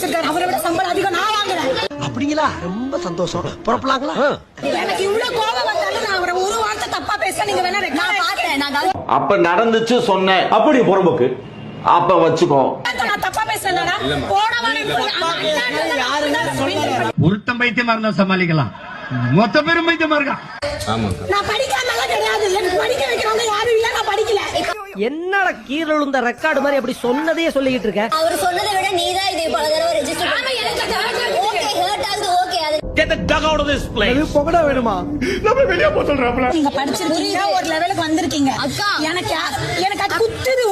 வச்சிருக்காரு. அவரை விட சம்பளம் அதிகம் நான் வாங்குறேன். அப்படிங்களா? ரொம்ப சந்தோஷம். புறப்படலாங்களா? எனக்கு இவ்வளவு கோபம் வந்தாலும் நான் அவரை ஒரு வார்த்தை தப்பா பேச நீங்க வேணா நான் பார்த்தேன். நான். அப்ப நடந்துச்சு சொன்னேன். அப்படி புறம்போக்கு. அப்ப வச்சுக்கோ. நான் தப்பா பேசலடா போன வாரம் ஒருத்தன் பைத்தியமா இருந்தா சமாளிக்கலாம். மொத்த பேரும் பைத்தியமா இருக்கான் நான் படிக்காமலாம் கிடையாது. எனக்கு படிக்க வைக்கிறவங்க யாரும் இல்ல. நான் படிக்கல. என்னடா கீழே விழுந்த ரெக்கார்டு மாதிரி அப்படி சொன்னதையே சொல்லிக்கிட்டு இருக்க. அவர் சொன்னதை விட நீதான் இது பல தடவை ரெஜிஸ்டர் ஓகே ஹர்ட் ஆகுது. ஓகே அது புகடா வேணுமா? நீங்க படிச்சிருக்கீங்க ஒரு லெவலுக்கு வந்திருக்கீங்க. அக்கா. எனக்கு எனக்கு அது குத்துது.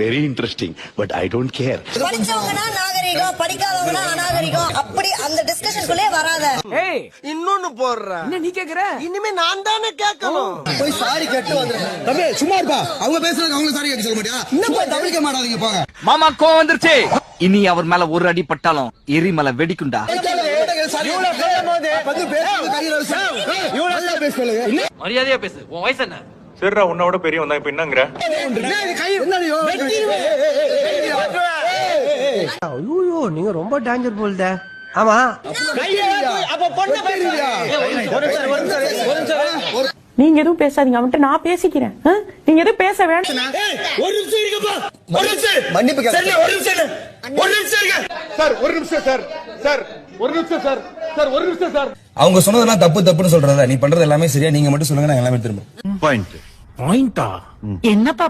Very interesting but I don't care படிச்சவங்கன்னா நாகரிகம் படிக்காதவங்கன்னா அநாகரிகம் அப்படி அந்த டிஸ்கஷனுக்குள்ளே வராத ஏய் இன்னொன்னு போடுற என்ன நீ கேக்குற இனிமே நான் தானே கேட்கணும் போய் சாரி கேட்டு தம்பி சும்மா இருப்பா அவங்க பேசுறதுக்கு அவங்க சாரி கேட்க சொல்ல மாட்டியா இன்னும் போய் தவிக்க மாட்டாதீங்க போங்க மாமா கோவம் வந்துருச்சு இனி அவர் மேல ஒரு அடி பட்டாலும் எரிமலை வெடிக்குண்டா மரியாதையா பேசு உன் வயசு என்ன சரிடா உன்னோட பெரியவன் தான் இப்ப என்னங்கிற? ஐயோ நீங்க ரொம்ப டேஞ்சர் போல்த ஆமா. நீங்க எதுவும் பேசாதீங்க அவன்கிட்ட நான் பேசிக்கிறேன்? நீங்க எதுவும் பேச வேண்டாம் ஒரு நிமிஷம் இருங்கப்பா. ஒரு நிமிஷம். மன்னிப்பு ஒரு நிமிஷம் ஒரு நிமிஷம் இருங்க. சார் ஒரு நிமிஷம் சார். சார் ஒரு நிமிஷம் சார். சார் ஒரு நிமிஷம் சார். அவங்க சொன்னதெல்லாம் தப்பு தப்புன்னு சொல்றதா நீ பண்றது எல்லாமே சரியா நீங்க மட்டும் சொல்லுங்க நாங்க எல்லாமே திரும்ப பாயிண்ட் என்னப்பா